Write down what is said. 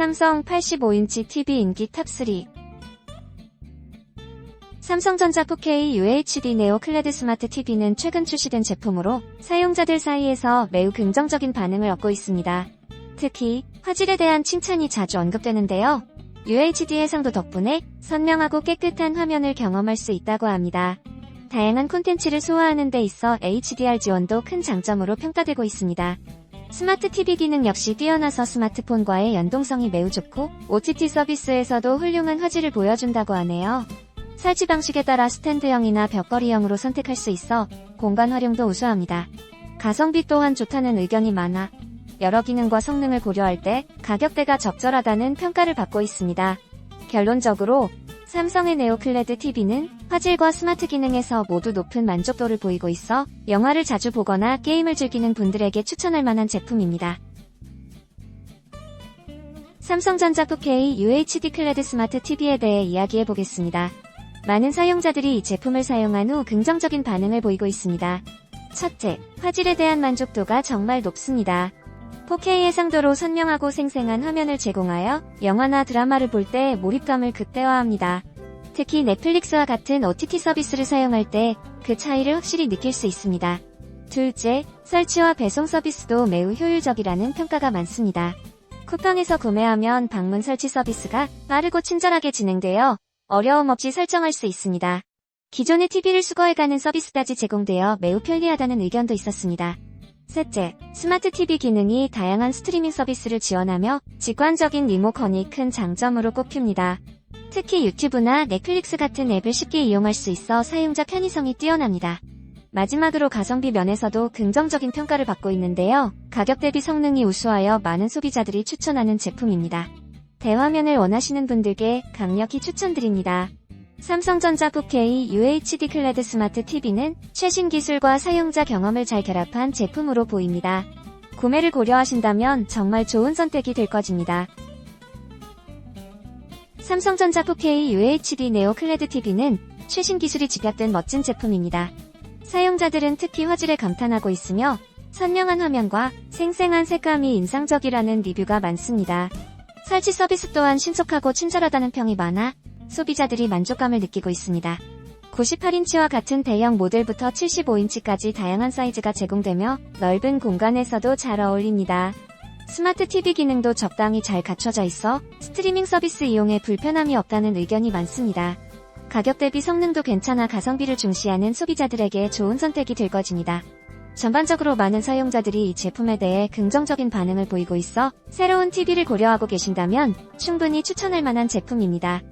삼성 85인치 TV 인기 탑3 삼성전자 4K UHD 네오 클레드 스마트 TV는 최근 출시된 제품으로 사용자들 사이에서 매우 긍정적인 반응을 얻고 있습니다. 특히 화질에 대한 칭찬이 자주 언급되는데요. UHD 해상도 덕분에 선명하고 깨끗한 화면을 경험할 수 있다고 합니다. 다양한 콘텐츠를 소화하는 데 있어 HDR 지원도 큰 장점으로 평가되고 있습니다. 스마트 TV 기능 역시 뛰어나서 스마트폰과의 연동성이 매우 좋고 OTT 서비스에서도 훌륭한 화질을 보여준다고 하네요. 설치 방식에 따라 스탠드형이나 벽걸이형으로 선택할 수 있어 공간 활용도 우수합니다. 가성비 또한 좋다는 의견이 많아 여러 기능과 성능을 고려할 때 가격대가 적절하다는 평가를 받고 있습니다. 결론적으로 삼성의 네오클레드 TV는 화질과 스마트 기능에서 모두 높은 만족도를 보이고 있어 영화를 자주 보거나 게임을 즐기는 분들에게 추천할 만한 제품입니다. 삼성전자 4K UHD 클레드 스마트 TV에 대해 이야기해 보겠습니다. 많은 사용자들이 이 제품을 사용한 후 긍정적인 반응을 보이고 있습니다. 첫째, 화질에 대한 만족도가 정말 높습니다. 4K 해상도로 선명하고 생생한 화면을 제공하여 영화나 드라마를 볼 때 몰입감을 극대화합니다. 특히 넷플릭스와 같은 OTT 서비스를 사용할 때 그 차이를 확실히 느낄 수 있습니다. 둘째, 설치와 배송 서비스도 매우 효율적이라는 평가가 많습니다. 쿠팡에서 구매하면 방문 설치 서비스가 빠르고 친절하게 진행되어 어려움 없이 설정할 수 있습니다. 기존의 TV를 수거해가는 서비스까지 제공되어 매우 편리하다는 의견도 있었습니다. 셋째, 스마트 TV 기능이 다양한 스트리밍 서비스를 지원하며 직관적인 리모컨이 큰 장점으로 꼽힙니다. 특히 유튜브나 넷플릭스 같은 앱을 쉽게 이용할 수 있어 사용자 편의성이 뛰어납니다. 마지막으로 가성비 면에서도 긍정적인 평가를 받고 있는데요. 가격 대비 성능이 우수하여 많은 소비자들이 추천하는 제품입니다. 대화면을 원하시는 분들께 강력히 추천드립니다. 삼성전자 4K UHD 클레드 스마트 TV는 최신 기술과 사용자 경험을 잘 결합한 제품으로 보입니다. 구매를 고려하신다면 정말 좋은 선택이 될 것입니다. 삼성전자 4K UHD 네오 클레드 TV는 최신 기술이 집약된 멋진 제품입니다. 사용자들은 특히 화질에 감탄하고 있으며 선명한 화면과 생생한 색감이 인상적이라는 리뷰가 많습니다. 설치 서비스 또한 신속하고 친절하다는 평이 많아 소비자들이 만족감을 느끼고 있습니다. 98인치와 같은 대형 모델부터 75인치까지 다양한 사이즈가 제공되며 넓은 공간에서도 잘 어울립니다. 스마트 TV 기능도 적당히 잘 갖춰져 있어 스트리밍 서비스 이용에 불편함이 없다는 의견이 많습니다. 가격 대비 성능도 괜찮아 가성비를 중시하는 소비자들에게 좋은 선택이 될 것입니다. 전반적으로 많은 사용자들이 이 제품에 대해 긍정적인 반응을 보이고 있어 새로운 TV를 고려하고 계신다면 충분히 추천할 만한 제품입니다.